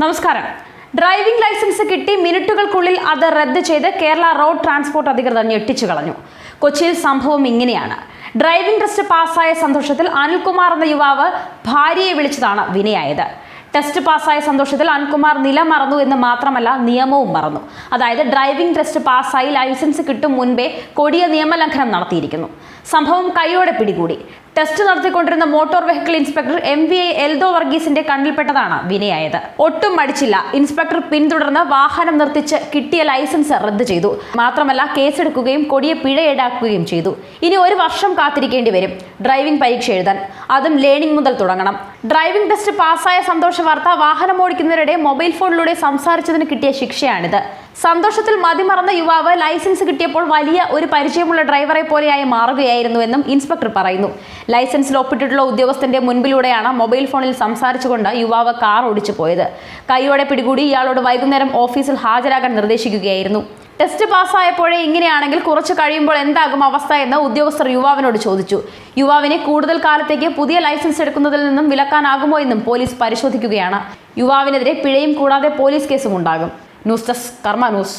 നമസ്കാരം. Driving licence കിട്ടി മിനിറ്റുകൾക്കുള്ളിൽ അത് റദ്ദ് ചെയ്ത് കേരള റോഡ് ട്രാൻസ്പോർട്ട് അധികൃതർ ഞെട്ടിച്ചു കളഞ്ഞു കൊച്ചിയിൽ സംഭവം ഇങ്ങനെയാണ്. ഡ്രൈവിംഗ് ടെസ്റ്റ് പാസ്സായ സന്തോഷത്തിൽ അനിൽകുമാർ എന്ന യുവാവ് ഭാര്യയെ വിളിച്ചതാണ് വിനയായത്. ടെസ്റ്റ് പാസ്സായ സന്തോഷത്തിൽ അനിൽകുമാർ നില മറന്നു എന്ന് മാത്രമല്ല നിയമവും മറന്നു. അതായത് ഡ്രൈവിംഗ് ടെസ്റ്റ് പാസ്സായി ലൈസൻസ് കിട്ടും മുൻപേ കൊടിയ നിയമലംഘനം നടത്തിയിരിക്കുന്നു. സംഭവം കൈയോടെ പിടികൂടി. Test നടത്തിക്കൊണ്ടിരുന്ന motor vehicle inspector M V I Eldho വർഗീസിന്റെ കണ്ണിൽപ്പെട്ടതാണ് വിനയായത്. ഒട്ടും മടിച്ചില്ല. ഇൻസ്പെക്ടർ പിന്തുടർന്ന് വാഹനം നിർത്തിച്ച് കിട്ടിയ ലൈസൻസ് റദ്ദ് ചെയ്തു. മാത്രമല്ല കേസെടുക്കുകയും കൊടിയ പിഴ ഈടാക്കുകയും ചെയ്തു. ഇനി ഒരു വർഷം കാത്തിരിക്കേണ്ടി വരും. ഡ്രൈവിംഗ് പരീക്ഷ എഴുതാൻ. അതും ലേണിംഗ് മുതൽ തുടങ്ങണം. ഡ്രൈവിംഗ് ടെസ്റ്റ് പാസ്സായ സന്തോഷ വാർത്ത വാഹനം ഓടിക്കുന്നവരുടെ മൊബൈൽ ഫോണിലൂടെ സംസാരിച്ചതിന് കിട്ടിയ ശിക്ഷയാണിത്. സന്തോഷത്തിൽ മതിമറന്ന യുവാവ് ലൈസൻസ് കിട്ടിയപ്പോൾ വലിയ ഒരു പരിചയമുള്ള ഡ്രൈവറെ പോലെയായി മാറുകയായിരുന്നുവെന്നും ഇൻസ്പെക്ടർ പറയുന്നു. ലൈസൻസിൽ ഒപ്പിട്ടിട്ടുള്ള ഉദ്യോഗസ്ഥന്റെ മുൻപിലൂടെയാണ് മൊബൈൽ ഫോണിൽ സംസാരിച്ചുകൊണ്ട് യുവാവ് കാർ ഓടിച്ചു പോയത്. കൈയോടെ പിടികൂടി ഇയാളോട് വൈകുന്നേരം ഓഫീസിൽ ഹാജരാകാൻ നിർദ്ദേശിക്കുകയായിരുന്നു. ടെസ്റ്റ് പാസ്സായപ്പോഴേ ഇങ്ങനെയാണെങ്കിൽ കുറച്ച് കഴിയുമ്പോൾ എന്താകും അവസ്ഥ എന്ന് ഉദ്യോഗസ്ഥർ യുവാവിനോട് ചോദിച്ചു. യുവാവിനെ കൂടുതൽ കാലത്തേക്ക് പുതിയ ലൈസൻസ് എടുക്കുന്നതിൽ നിന്നും വിലക്കാനാകുമോ എന്നും പോലീസ് പരിശോധിക്കുകയാണ്. യുവാവിനെതിരെ പിഴയും കൂടാതെ പോലീസ് കേസും ഉണ്ടാകും. News desk Karma news.